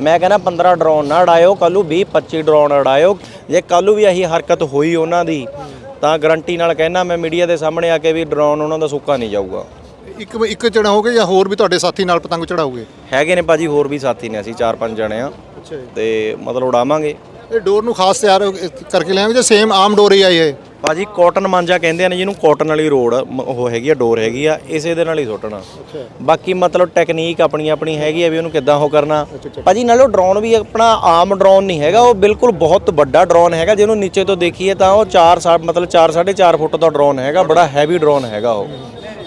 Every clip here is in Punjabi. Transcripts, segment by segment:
ਮੈਂ ਕਹਿੰਦਾ 15 ਡਰੋਨ ਨਾ ਉਡਾਇਓ ਕੱਲੂ 20 25 ਡਰੋਨ ਉਡਾਇਓ ਜੇ ਕੱਲੂ ਵੀ ਇਹੀ ਹਰਕਤ ਹੋਈ ਉਹਨਾਂ ਦੀ ਤਾਂ ਗਰੰਟੀ ਨਾਲ ਕਹਿਣਾ ਮੈਂ ਮੀਡੀਆ ਦੇ ਸਾਹਮਣੇ ਆ ਕੇ ਵੀ ਡਰੋਨ ਉਹਨਾਂ ਦਾ ਸੁੱਕਾ ਨਹੀਂ ਜਾਊਗਾ। ਇੱਕ ਇੱਕ ਚੜਾਓਗੇ ਜਾਂ ਹੋਰ ਵੀ ਤੁਹਾਡੇ ਸਾਥੀ ਨਾਲ ਪਤੰਗ ਚੜਾਓਗੇ? ਹੈਗੇ ਨੇ ਭਾਜੀ ਹੋਰ ਵੀ ਸਾਥੀ ਨੇ ਅਸੀਂ ਚਾਰ ਪੰਜ ਜਣੇ ਆ। ਅੱਛਾ ਤੇ ਮਤਲਬ ਉਡਾਵਾਂਗੇ। ਇਹ ਡੋਰ ਨੂੰ ਖਾਸ ਤਿਆਰ ਕਰਕੇ ਲਿਆਵੇਂ ਜਾਂ ਸੇਮ ਆਮ ਡੋਰ ਹੀ ਆਈ ਹੈ ਭਾਜੀ ਕਾਟਨ ਮਾਂਜਾ ਕਹਿੰਦੇ ਨੇ ਜਿਹਨੂੰ ਕਾਟਨ ਵਾਲੀ ਰੋਡ ਉਹ ਹੈਗੀ ਆ ਡੋਰ ਹੈਗੀ ਆ ਇਸੇ ਦੇ ਨਾਲ ਹੀ ਸੁੱਟਣਾ। ਅੱਛਾ। ਬਾਕੀ ਮਤਲਬ ਟੈਕਨੀਕ ਆਪਣੀ ਆਪਣੀ ਹੈਗੀ ਆ ਵੀ ਉਹਨੂੰ ਕਿੱਦਾਂ ਉਹ ਕਰਨਾ। ਭਾਜੀ ਨਾਲੇ ਡਰੋਨ ਵੀ ਆਪਣਾ ਆਮ ਡਰੋਨ ਨਹੀਂ ਹੈਗਾ ਉਹ ਬਿਲਕੁਲ ਬਹੁਤ ਵੱਡਾ ਡਰੋਨ ਹੈਗਾ ਜਿਹਨੂੰ ਨੀਚੇ ਤੋਂ ਦੇਖੀਏ ਤਾਂ ਉਹ 4 ਮਤਲਬ 4 4.5 ਫੁੱਟ ਦਾ ਡਰੋਨ ਹੈਗਾ ਬੜਾ ਹੈਵੀ ਡਰੋਨ ਹੈਗਾ ਉਹ।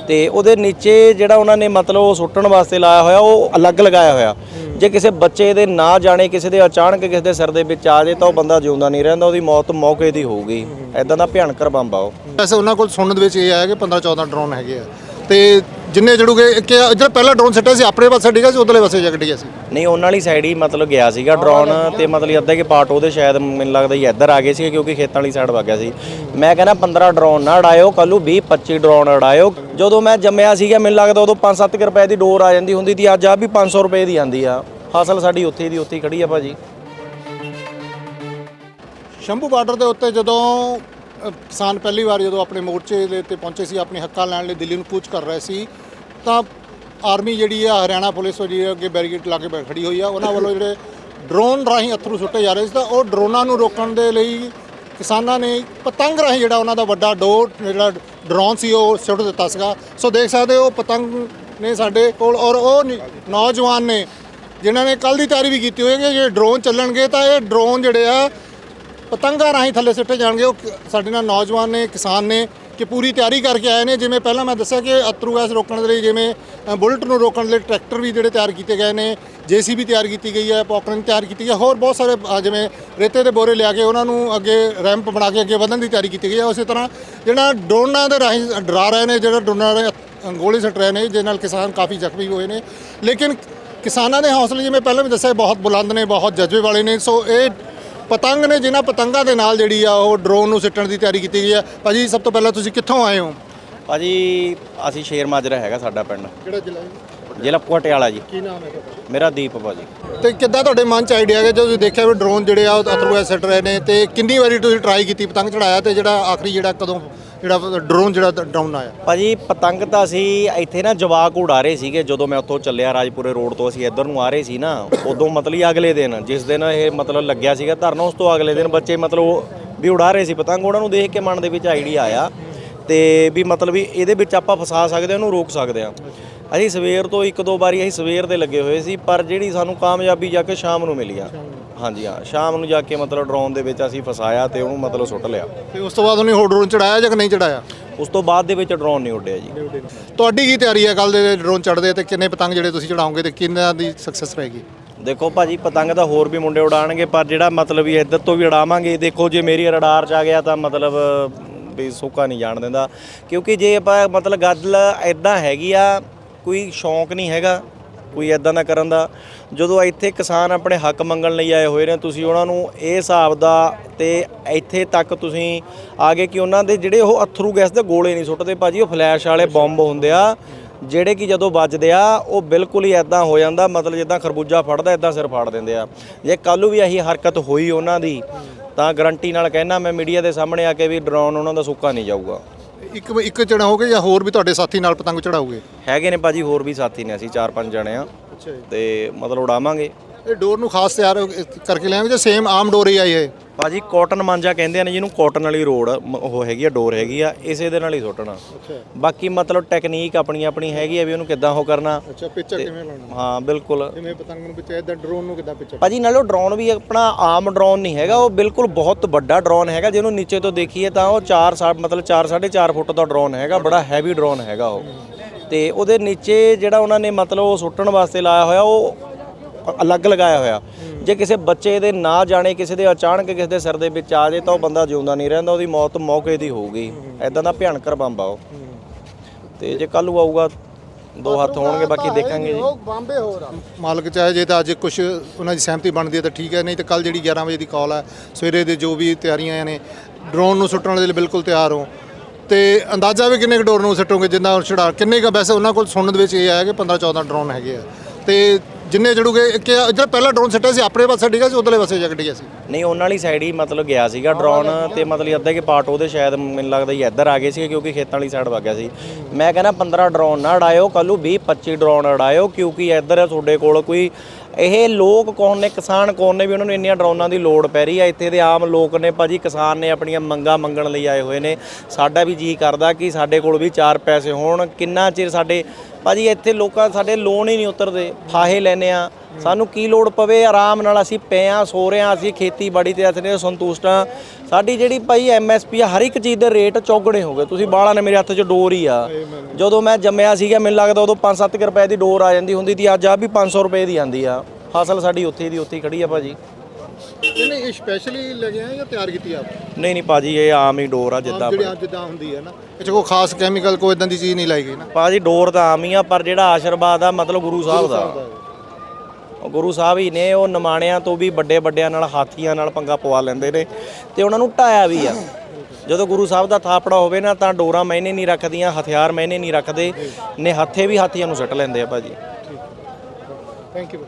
ਤੇ ਉਹਦੇ ਨੀਚੇ ਜਿਹੜਾ ਉਹਨਾਂ ਨੇ ਮਤਲਬ ਉਹ ਸੁੱਟਣ ਵਾਸਤੇ ਲਾਇਆ ਹੋਇਆ, ਉਹ ਅਲੱਗ ਲਗਾਇਆ ਹੋਇਆ। ਜੇ ਕਿਸੇ ਬੱਚੇ ਦੇ ਨਾ ਜਾਣੇ, ਕਿਸੇ ਦੇ ਅਚਾਨਕ ਕਿਸੇ ਦੇ ਸਿਰ ਦੇ ਵਿੱਚ ਆ ਜੇ ਤਾਂ ਉਹ ਬੰਦਾ ਜਿਉਂਦਾ ਨਹੀਂ ਰਹਿੰਦਾ, ਉਹਦੀ ਮੌਤ ਮੌਕੇ ਦੀ ਹੋਊਗੀ। ਐਦਾਂ ਦਾ ਭਿਆਨਕ ਬੰਬ ਆ ਉਹ। ਵੈਸੇ ਉਹਨਾਂ ਕੋਲ ਸੁਣਨ ਦੇ ਵਿੱਚ ਇਹ ਆਇਆ ਕਿ 15 14 ਡਰੋਨ ਹੈਗੇ ਆ। ਤੇ ਜਿੰਨੇ ਜੜੂਗੇ ਕਿ ਜਿਹੜਾ ਪਹਿਲਾ ਡਰੋਨ ਸੱਟਿਆ ਸੀ ਆਪਣੇ ਪਾਸੇ ਡਿੱਗਾ ਸੀ ਉਧਰਲੇ ਪਾਸੇ ਜਾ ਕੇ ਡਿੱਗਿਆ ਸੀ। ਨਹੀਂ ਉਹਨਾਂ ਵਾਲੀ ਸਾਈਡ ਹੀ ਮਤਲਬ ਗਿਆ ਸੀਗਾ ਡਰੋਨ ਤੇ ਮਤਲਬ ਅੱਧਾ ਕਿ ਪਾਰਟ ਉਹਦੇ ਸ਼ਾਇਦ ਮੈਨੂੰ ਲੱਗਦਾ ਹੀ ਇੱਧਰ ਆ ਗਏ ਸੀ ਕਿਉਂਕਿ ਖੇਤਾਂ ਵਾਲੀ ਸਾਈਡ ਵਗ ਗਿਆ ਸੀ। ਮੈਂ ਕਹਿੰਦਾ 15 ਡਰੋਨ ਨਾ ਉਡਾਇਓ ਕੱਲੂ 20 25 ਡਰੋਨ ਉਡਾਇਓ। ਜਦੋਂ ਮੈਂ ਜੰਮਿਆ ਸੀਗਾ ਮੈਨੂੰ ਲੱਗਦਾ ਉਦੋਂ 5-7 ਰੁਪਏ ਦੀ ਡੋਰ ਆ ਜਾਂਦੀ ਹੁੰਦੀ ਸੀ ਅੱਜ ਆ ਵੀ 500 ਰੁਪਏ ਦੀ ਆਂਦੀ ਆ। ਫਸਲ ਸਾਡੀ ਉੱਥੇ ਦੀ ਉੱਥੇ ਹੀ ਖੜੀ ਆ ਭਾਜੀ। ਸ਼ੰਭੂ ਬਾਰਡਰ ਦੇ ਉੱਤੇ ਜਦੋਂ ਕਿਸਾਨ ਪਹਿਲੀ ਵਾਰ ਜਦੋਂ ਆਪਣੇ ਮੋਰਚੇ ਦੇ ਉੱਤੇ ਪਹੁੰਚੇ ਸੀ, ਆਪਣੇ ਹੱਕਾਂ ਲੈਣ ਲਈ ਦਿੱਲੀ ਨੂੰ ਕੂਚ ਕਰ ਰਹੇ ਸੀ, ਤਾਂ ਆਰਮੀ ਜਿਹੜੀ ਆ, ਹਰਿਆਣਾ ਪੁਲਿਸ ਜਿਹੜੀ ਅੱਗੇ ਬੈਰੀਕੇਡ ਲਾ ਕੇ ਬੈ- ਖੜੀ ਹੋਈ ਆ। ਉਹਨਾਂ ਵੱਲੋਂ ਜਿਹੜੇ ਡਰੋਨ ਰਾਹੀਂ ਅਥਰੂ ਸੁੱਟੇ ਜਾ ਰਹੇ ਸੀ, ਤਾਂ ਉਹ ਡਰੋਨਾਂ ਨੂੰ ਰੋਕਣ ਦੇ ਲਈ ਕਿਸਾਨਾਂ ਨੇ ਪਤੰਗ ਰਾਹੀਂ ਜਿਹੜਾ ਉਹਨਾਂ ਦਾ ਵੱਡਾ ਡੋਰ, ਜਿਹੜਾ ਡਰੋਨ ਸੀ, ਉਹ ਸੁੱਟ ਦਿੱਤਾ ਸੀਗਾ। ਸੋ ਦੇਖ ਸਕਦੇ ਹੋ ਪਤੰਗ ਨੇ ਸਾਡੇ ਕੋਲ ਔਰ ਉਹ ਨੀ- ਨੌਜਵਾਨ ਨੇ, ਜਿਨ੍ਹਾਂ ਨੇ ਕੱਲ ਦੀ ਤਿਆਰੀ ਵੀ ਕੀਤੀ ਹੋਈ ਹੈ ਕਿ ਜੇ ਡਰੋਨ ਚੱਲਣਗੇ, ਤਾਂ ਇਹ ਡਰੋਨ ਜਿਹੜੇ ਆ ਪਤੰਗਾਂ ਰਾਹੀਂ ਥੱਲੇ ਸਿੱਟੇ ਜਾਣਗੇ। ਉਹ ਸਾਡੇ ਨਾਲ ਨੌਜਵਾਨ ਨੇ, ਕਿਸਾਨ ਨੇ ਕਿ ਪੂਰੀ ਤਿਆਰੀ ਕਰਕੇ ਆਏ ਨੇ। ਜਿਵੇਂ ਪਹਿਲਾਂ ਮੈਂ ਦੱਸਿਆ ਕਿ ਅਤਰੂ ਗੈਸ ਰੋਕਣ ਦੇ ਲਈ ਜਿਵੇਂ ਬੁਲਟ ਨੂੰ ਰੋਕਣ ਦੇ ਲਈ ਟਰੈਕਟਰ ਵੀ ਜਿਹੜੇ ਤਿਆਰ ਕੀਤੇ ਗਏ ਨੇ, ਜੀਸੀਬੀ ਤਿਆਰ ਕੀਤੀ ਗਈ ਹੈ ਪੌਕਰਨ ਤਿਆਰ ਕੀਤੀ ਗਈ ਹੈ, ਹੋਰ ਬਹੁਤ ਸਾਰੇ ਜਿਵੇਂ ਰੇਤੇ ਦੇ ਬੋਰੇ ਲਿਆ ਕੇ ਉਹਨਾਂ ਨੂੰ ਅੱਗੇ ਰੈਂਪ ਬਣਾ ਕੇ ਅੱਗੇ ਵਧਣ ਦੀ ਤਿਆਰੀ ਕੀਤੀ ਗਈ ਹੈ। ਉਸੇ ਤਰ੍ਹਾਂ ਜਿਹੜਾ ਡੋਨਾਂ ਦੇ ਰਾਹੀਂ ਡਰਾ ਰਹੇ ਨੇ, ਜਿਹੜਾ ਡੋਨਾਂ ਦੇ ਗੋਲੀ ਸੱਟ ਰਹੇ ਨੇ, ਜਿਹਦੇ ਨਾਲ ਕਿਸਾਨ ਕਾਫੀ ਜ਼ਖਮੀ ਹੋਏ ਨੇ। ਲੇਕਿਨ ਕਿਸਾਨਾਂ ਦੇ ਹੌਸਲੇ ਜਿਵੇਂ ਪਹਿਲਾਂ ਵੀ ਦੱਸਿਆ, ਬਹੁਤ ਬੁਲੰਦ ਨੇ, ਬਹੁਤ ਜਜ਼ਬੇ ਵਾਲੇ ਨੇ। ਸੋ ਇਹ ਪਤੰਗ ਨੇ ਜਿਨ੍ਹਾਂ ਪਤੰਗਾਂ ਦੇ ਨਾਲ ਜਿਹੜੀ ਆ ਉਹ ਡਰੋਨ ਨੂੰ ਸਿੱਟਣ ਦੀ ਤਿਆਰੀ ਕੀਤੀ ਗਈ ਹੈ ਭਾਜੀ ਸਭ ਤੋਂ ਪਹਿਲਾਂ ਤੁਸੀਂ ਕਿੱਥੋਂ ਆਏ ਹੋ? ਭਾਜੀ ਅਸੀਂ ਸ਼ੇਰ ਮਾਜਰਾ ਹੈਗਾ ਸਾਡਾ ਪਿੰਡ। ਕਿਹੜਾ ਜ਼ਿਲ੍ਹਾ ਜ਼ਿਲ੍ਹਾ ਪਟਿਆਲਾ ਜੀ। ਕੀ ਨਾਮ ਹੈ ਤੁਹਾਡਾ? ਮੇਰਾ ਦੀਪ ਭਾਜੀ ਤੇ ਕਿੱਦਾਂ ਤੁਹਾਡੇ ਮਨ ਚ ਆਈਡੀਆ ਗਿਆ ਜਦੋਂ ਤੁਸੀਂ ਦੇਖਿਆ ਵੀ ਡਰੋਨ ਜਿਹੜੇ ਆ ਉਹ ਅਥਰੂ ਐ ਰਹੇ ਨੇ ਤੇ ਕਿੰਨੀ ਵਾਰੀ ਤੁਸੀਂ ਟਰਾਈ ਕੀਤੀ ਪਤੰਗ ਚੜਾਇਆ ਤੇ ਜਿਹੜਾ ਆਖਰੀ ਜਿਹੜਾ ਕਦੋਂ ਜਿਹੜਾ ਡਰੋਨ ਜਿਹੜਾ ਡਾਊਨ ਆਇਆ? ਭਾਜੀ ਪਤੰਗ ਤਾਂ ਅਸੀਂ ਇੱਥੇ ਨਾ ਜਵਾਕ ਉਡਾ ਰਹੇ ਸੀਗੇ ਜਦੋਂ ਮੈਂ ਉੱਥੋਂ ਚੱਲਿਆ ਰਾਜਪੁਰੇ ਰੋਡ ਤੋਂ ਅਸੀਂ ਇੱਧਰ ਨੂੰ ਆ ਰਹੇ ਸੀ ਨਾ ਉਦੋਂ ਮਤਲਬ ਹੀ ਅਗਲੇ ਦਿਨ ਜਿਸ ਦਿਨ ਇਹ ਮਤਲਬ ਲੱਗਿਆ ਸੀਗਾ ਧਰਨਾ ਉਸ ਤੋਂ ਅਗਲੇ ਦਿਨ ਬੱਚੇ ਮਤਲਬ ਉਹ ਵੀ ਉਡਾ ਰਹੇ ਸੀ ਪਤੰਗ ਉਹਨਾਂ ਨੂੰ ਦੇਖ ਕੇ ਮਨ ਦੇ ਵਿੱਚ ਆਈਡੀਆ ਆਇਆ ਤੇ ਵੀ ਮਤਲਬ ਵੀ ਇਹਦੇ ਵਿੱਚ ਆਪਾਂ ਫਸਾ ਸਕਦੇ ਹਾਂ ਉਹਨੂੰ ਰੋਕ ਸਕਦੇ ਹਾਂ। ਅਸੀਂ ਸਵੇਰ ਤੋਂ ਇੱਕ ਦੋ ਵਾਰੀ ਅਸੀਂ ਸਵੇਰ ਦੇ ਲੱਗੇ ਹੋਏ ਸੀ ਪਰ ਜਿਹੜੀ ਸਾਨੂੰ ਕਾਮਯਾਬੀ ਜਾ ਕੇ ਸ਼ਾਮ ਨੂੰ ਮਿਲੀ ਆ। ਹਾਂਜੀ ਹਾਂ ਸ਼ਾਮ ਨੂੰ ਜਾ ਕੇ ਮਤਲਬ ਡਰੋਨ ਦੇ ਵਿੱਚ ਅਸੀਂ ਫਸਾਇਆ ਤੇ ਉਹਨੂੰ ਮਤਲਬ ਸੁੱਟ ਲਿਆ। ਤੇ ਉਸ ਤੋਂ ਬਾਅਦ ਉਹਨੇ ਹੋਰ ਡਰੋਨ ਚੜਾਇਆ ਜਾਂ ਕਿ ਨਹੀਂ ਚੜਾਇਆ? ਉਸ ਤੋਂ ਬਾਅਦ ਦੇ ਵਿੱਚ ਡਰੋਨ ਨਹੀਂ ਉੱਡਿਆ ਜੀ। ਤੁਹਾਡੀ ਕੀ ਤਿਆਰੀ ਹੈ ਕੱਲ ਦੇ ਡਰੋਨ ਚੜਦੇ ਤੇ ਕਿੰਨੇ ਪਤੰਗ ਜਿਹੜੇ ਤੁਸੀਂ ਚੜਾਓਗੇ ਤੇ ਕਿੰਨਾ ਦੀ ਸਕਸੈਸ ਰਹੇਗੀ? ਦੇਖੋ ਭਾਜੀ ਪਤੰਗ ਤਾਂ ਹੋਰ ਵੀ ਮੁੰਡੇ ਉਡਾਣਗੇ ਪਰ ਜਿਹੜਾ ਮਤਲਬ ਵੀ ਇੱਧਰ ਤੋਂ ਵੀ ਉਡਾਵਾਂਗੇ ਦੇਖੋ ਜੇ ਮੇਰੀ ਰਡਾਰ 'ਚ ਆ ਗਿਆ ਤਾਂ ਮਤਲਬ ਵੀ ਸੋਕਾ ਨਹੀਂ ਜਾਣ ਦਿੰਦਾ। ਕਿਉਂਕਿ ਜੇ ਆਪਾਂ ਮਤਲਬ ਗੱਲ ਐਦਾਂ ਹੈਗੀ ਆ ਕੋਈ ਸ਼ੌਂਕ ਨਹੀਂ ਹੈਗਾ ਕੋਈ ਐਦਾਂ ਦਾ ਕਰਨ ਦਾ। ਜਦੋਂ ਇੱਥੇ ਕਿਸਾਨ ਆਪਣੇ ਹੱਕ ਮੰਗਣ ਲਈ ਆਏ ਹੋਏ ਨੇ, ਤੁਸੀਂ ਉਹਨਾਂ ਨੂੰ ਇਹ ਹਿਸਾਬ ਦਾ ਤੇ ਇੱਥੇ ਤੱਕ ਤੁਸੀਂ ਆ ਗਏ ਕਿ ਉਹਨਾਂ ਦੇ ਜਿਹੜੇ ਉਹ ਅਥਰੂ ਗੈਸ ਦੇ ਗੋਲੇ ਨਹੀਂ ਸੁੱਟਦੇ, ਭਾਜੀ, ਉਹ ਫਲੈਸ਼ ਵਾਲੇ ਬੰਬ ਹੁੰਦੇ ਆ, ਜਿਹੜੇ ਕਿ ਜਦੋਂ ਵੱਜਦੇ ਆ, ਉਹ ਬਿਲਕੁਲ ਹੀ ਐਦਾਂ ਹੋ ਜਾਂਦਾ, ਮਤਲਬ ਜਿੱਦਾਂ ਖਰਬੂਜਾ ਫੜਦਾ ਐਦਾਂ ਸਿਰ ਫਾੜ ਦਿੰਦੇ ਆ। ਜੇ ਕੱਲੂ ਵੀ ਇਹੀ ਹਰਕਤ ਹੋਈ ਉਹਨਾਂ ਦੀ, ਤਾਂ ਗਰੰਟੀ ਨਾਲ ਕਹਿਣਾ ਮੈਂ ਮੀਡੀਆ ਦੇ ਸਾਹਮਣੇ ਆ ਕੇ ਵੀ ਡਰੋਨ ਉਹਨਾਂ ਦਾ ਸੁੱਕਾ ਨਹੀਂ ਜਾਊਗਾ। ਇੱਕ ਇੱਕ ਚੜਾਓਗੇ ਜਾਂ ਹੋਰ ਵੀ ਤੁਹਾਡੇ ਸਾਥੀ ਨਾਲ ਪਤੰਗ ਚੜਾਓਗੇ ਹੈਗੇ ਨੇ ਭਾਜੀ ਹੋਰ ਵੀ ਸਾਥੀ ਨੇ ਅਸੀਂ ਚਾਰ ਪੰਜ ਜਣੇ ਆ। ਅੱਛਾ ਜੀ। ਤੇ ਮਤਲਬ ਉਡਾਵਾਂਗੇ। ਇਹ ਡੋਰ ਨੂੰ ਖਾਸ ਤਿਆਰ ਕਰਕੇ ਲਿਆਵੇਂ ਜਾਂ ਸੇਮ ਆਮ ਡੋਰ ਹੀ ਆਈ ਹੈ ਭਾਜੀ ਕਾਟਨ ਮਾਂਜਾ ਕਹਿੰਦੇ ਨੇ ਜਿਹਨੂੰ ਕਾਟਨ ਵਾਲੀ ਰੋਡ ਉਹ ਹੈਗੀ ਆ ਡੋਰ ਹੈਗੀ ਆ ਇਸੇ ਦੇ ਨਾਲ ਹੀ ਸੁੱਟਣਾ। ਅੱਛਾ। ਬਾਕੀ ਮਤਲਬ ਟੈਕਨੀਕ ਆਪਣੀ ਆਪਣੀ ਹੈਗੀ ਆ ਵੀ ਉਹਨੂੰ ਕਿੱਦਾਂ ਉਹ ਕਰਨਾ। ਅੱਛਾ ਪਿੱਚਾ ਕਿਵੇਂ ਲਾਉਣਾ? ਹਾਂ ਬਿਲਕੁਲ। ਜਿਵੇਂ ਪਤੰਗ ਨੂੰ ਪਿੱਛੇ ਇਦਾਂ ਡਰੋਨ ਨੂੰ ਕਿੱਦਾਂ ਪਿੱਛਾ ਭਾਜੀ ਨਾਲੇ ਡਰੋਨ ਵੀ ਆਪਣਾ ਆਮ ਡਰੋਨ ਨਹੀਂ ਹੈਗਾ ਉਹ ਬਿਲਕੁਲ ਬਹੁਤ ਵੱਡਾ ਡਰੋਨ ਹੈਗਾ ਜਿਹਨੂੰ ਨੀਚੇ ਤੋਂ ਦੇਖੀਏ ਤਾਂ ਉਹ 4 ਮਤਲਬ 4 4.5 ਫੁੱਟ ਦਾ ਡਰੋਨ ਹੈਗਾ ਬੜਾ ਹੈਵੀ ਡਰੋਨ ਹੈਗਾ ਉਹ। ਤੇ ਉਹਦੇ ਨੀਚੇ ਜਿਹੜਾ ਉਹਨਾਂ ਨੇ ਮਤਲਬ ਉਹ ਸੁੱਟਣ ਵਾਸਤੇ ਲਾਇਆ ਹੋਇਆ ਉਹ ਅਲੱਗ ਲਗਾਇਆ ਹੋਇਆ। ਜੇ ਕਿਸੇ ਬੱਚੇ ਦੇ ਨਾ ਜਾਣੇ ਕਿਸੇ ਦੇ ਅਚਾਨਕ ਕਿਸੇ ਦੇ ਸਿਰ ਦੇ ਵਿੱਚ ਆ ਜੇ ਤਾਂ ਉਹ ਬੰਦਾ ਜਿਉਂਦਾ ਨਹੀਂ ਰਹਿੰਦਾ ਉਹਦੀ ਮੌਤ ਮੌਕੇ ਦੀ ਹੋਊਗੀ। ਐਦਾਂ ਦਾ ਭਿਆਨਕ ਬੰਬ ਆ ਉਹ। ਤੇ ਜੇ ਕੱਲ੍ਹ ਨੂੰ ਆਊਗਾ ਦੋ ਹੱਥ ਹੋਣਗੇ ਬਾਕੀ ਦੇਖਾਂਗੇ ਜੀ। ਬੰਬੇ ਹੋਰ ਆ। ਮਾਲਕ ਚਾਹੇ ਜੇ ਤਾਂ ਅੱਜ ਕੁਝ ਉਹਨਾਂ ਦੀ ਸਹਿਮਤੀ ਬਣਦੀ ਹੈ ਤਾਂ ਠੀਕ ਹੈ ਨਹੀਂ ਤਾਂ ਕੱਲ ਜਿਹੜੀ 11 ਵਜੇ ਦੀ ਕਾਲ ਹੈ ਸਵੇਰੇ ਦੇ ਜੋ ਵੀ ਤਿਆਰੀਆਂ ਨੇ ਡਰੋਨ ਨੂੰ ਸੁੱਟਣ ਦੇ ਲਈ ਬਿਲਕੁਲ ਤਿਆਰ ਹੋ। ਤੇ ਅੰਦਾਜ਼ਾ ਵੀ ਕਿੰਨੇ ਕੁ ਡਰੋਨ ਨੂੰ ਸੁੱਟੋਗੇ ਜਿੰਨਾ ਚੜਾ ਕਿੰਨੇ ਕੁ ਵੈਸੇ ਉਹਨਾਂ ਕੋਲ ਸੁਣਨ ਦੇ ਵਿੱਚ ਇਹ ਆਇਆ ਕਿ 15 14 ਡਰੋਨ ਹੈਗੇ ਆ। ਤੇ ਜਿੰਨੇ ਜੜੂਗੇ ਕਿ ਜਿਹੜਾ ਪਹਿਲਾ ਡਰੋਨ ਸੱਟਿਆ ਸੀ, ਆਪਣੇ ਪਾਸੇ ਡਿੱਗਾ ਸੀ, ਉਧਰਲੇ ਪਾਸੇ ਜਾ ਕੇ ਡਿੱਗਿਆ ਸੀ। ਨਹੀਂ, ਉਹਨਾਂ ਵਾਲੀ ਸਾਈਡ ਹੀ ਮਤਲਬ ਗਿਆ ਸੀਗਾ ਡਰੋਨ ਤੇ ਮਤਲਬ ਅੱਧੇ ਕਿ ਪਾਰਟ ਉਹਦੇ ਸ਼ਾਇਦ ਮੈਨੂੰ ਲੱਗਦਾ ਹੀ ਇੱਧਰ ਆ ਗਏ ਸੀ ਕਿਉਂਕਿ ਖੇਤਾਂ ਵਾਲੀ ਸਾਈਡ ਵਗ ਗਿਆ ਸੀ। ਮੈਂ ਕਹਿੰਦਾ 15 ਡਰੋਨ ਨਾ ਉਡਾਇਓ ਕੱਲੂ 20 25 ਡਰੋਨ ਉਡਾਇਓ ਕਿਉਂਕਿ ਇੱਧਰ ਤੁਹਾਡੇ ਕੋਲ ਕੋਈ ਇਹ ਲੋਕ ਕੌਣ ਨੇ, ਕਿਸਾਨ ਕੌਣ ਨੇ ਵੀ ਉਹਨਾਂ ਨੂੰ ਇੰਨੀਆਂ ਡਰੋਨਾਂ ਦੀ ਲੋੜ ਪੈ ਰਹੀ ਹੈ ਇੱਥੇ ਦੇ ਆਮ ਲੋਕ ਨੇ ਭਾਜੀ, ਕਿਸਾਨ ਨੇ ਆਪਣੀਆਂ ਮੰਗਾਂ ਮੰਗਣ ਲਈ ਆਏ ਹੋਏ ਨੇ। ਸਾਡਾ ਵੀ ਜੀ ਕਰਦਾ ਕਿ ਸਾਡੇ ਕੋਲ ਵੀ ਚਾਰ ਪੈਸੇ ਹੋਣ, ਕਿੰਨਾ ਚਿਰ ਸਾਡੇ ਭਾਜੀ, ਇੱਥੇ ਲੋਕਾਂ ਸਾਡੇ ਲੋਨ ਹੀ ਨਹੀਂ ਉਤਰਦੇ। ਫਾਹੇ ਲੈਨੇ ਆ ਸਾਨੂੰ ਕੀ ਲੋੜ ਪਵੇ? ਆਰਾਮ ਨਾਲ ਅਸੀਂ ਪਏ ਆ ਸੋ ਰਹੇ ਆ ਅਸੀਂ ਖੇਤੀਬਾੜੀ ਤੇ ਅਸੀਂ ਸੰਤੁਸ਼ਟ ਆ ਸਾਡੀ ਜਿਹੜੀ ਭਾਈ ਐਮਐਸਪੀ ਆ, ਹਰ ਇੱਕ ਚੀਜ਼ ਦੇ ਰੇਟ ਚੌਗਣੇ ਹੋ ਗਏ। ਤੁਸੀਂ ਬਾਹਲਾ ਨੇ ਮੇਰੇ ਹੱਥ 'ਚ ਡੋਰ ਹੀ ਆ। ਜਦੋਂ ਮੈਂ ਜੰਮਿਆ ਸੀਗਾ, ਮੈਨੂੰ ਲੱਗਦਾ ਉਦੋਂ 5-7 ਰੁਪਏ ਦੀ ਡੋਰ ਆ ਜਾਂਦੀ ਹੁੰਦੀ ਸੀ। ਅੱਜ ਆ ਵੀ 500 ਰੁਪਏ ਦੀ ਆਂਦੀ ਆ। ਫਸਲ ਸਾਡੀ ਉੱਥੇ ਦੀ ਉੱਥੇ ਹੀ ਖੜੀ ਆ ਭਾਜੀ। ਨਹੀਂ ਨਹੀਂ ਇਹ ਸਪੈਸ਼ਲੀ ਲੱਗੇ ਆ ਜਾਂ ਤਿਆਰ ਕੀਤੀ ਆਪ? ਨਹੀਂ ਨਹੀਂ ਭਾਜੀ ਇਹ ਆਮ ਹੀ ਡੋਰ ਆ ਜਿੱਦਾਂ ਜਿਹੜੀ ਆਪ ਜਿੱਦਾਂ ਹੁੰਦੀ ਹੈ ਨਾ। ਇਹ 'ਚ ਕੋਈ ਖਾਸ ਕੈਮੀਕਲ ਕੋਈ ਇਦਾਂ ਦੀ ਚੀਜ਼ ਨਹੀਂ ਲਾਈ ਗਈ ਨਾ। ਭਾਜੀ ਡੋਰ ਤਾਂ ਆਮ ਹੀ ਆ ਪਰ ਜਿਹੜਾ ਆਸ਼ੀਰਵਾਦ ਆ ਮਤਲਬ ਗੁਰੂ ਸਾਹਿਬ ਦਾ। ਉਹ ਗੁਰੂ ਸਾਹਿਬ ਹੀ ਨੇ ਉਹ ਨਿਮਾਣਿਆਂ ਤੋਂ ਵੀ ਵੱਡੇ ਵੱਡਿਆਂ ਨਾਲ ਹਾਥੀਆਂ ਨਾਲ ਪੰਗਾ ਪਵਾ ਲੈਂਦੇ ਨੇ ਤੇ ਉਹਨਾਂ ਨੂੰ ਢਾਇਆ ਵੀ ਆ। ਜਦੋਂ ਗੁਰੂ ਸਾਹਿਬ ਦਾ ਥਾਪੜਾ ਹੋਵੇ ਨਾ ਤਾਂ ਡੋਰਾਂ ਮੈਨੇ ਨਹੀਂ ਰੱਖਦੀਆਂ ਹਥਿਆਰ ਮੈਨੇ ਨਹੀਂ ਰੱਖਦੇ ਨੇ ਹੱਥੇ ਵੀ ਹਾਥੀਆਂ ਨੂੰ ਸੱਟ ਲੈਂਦੇ ਆ ਭਾਜੀ। Thank you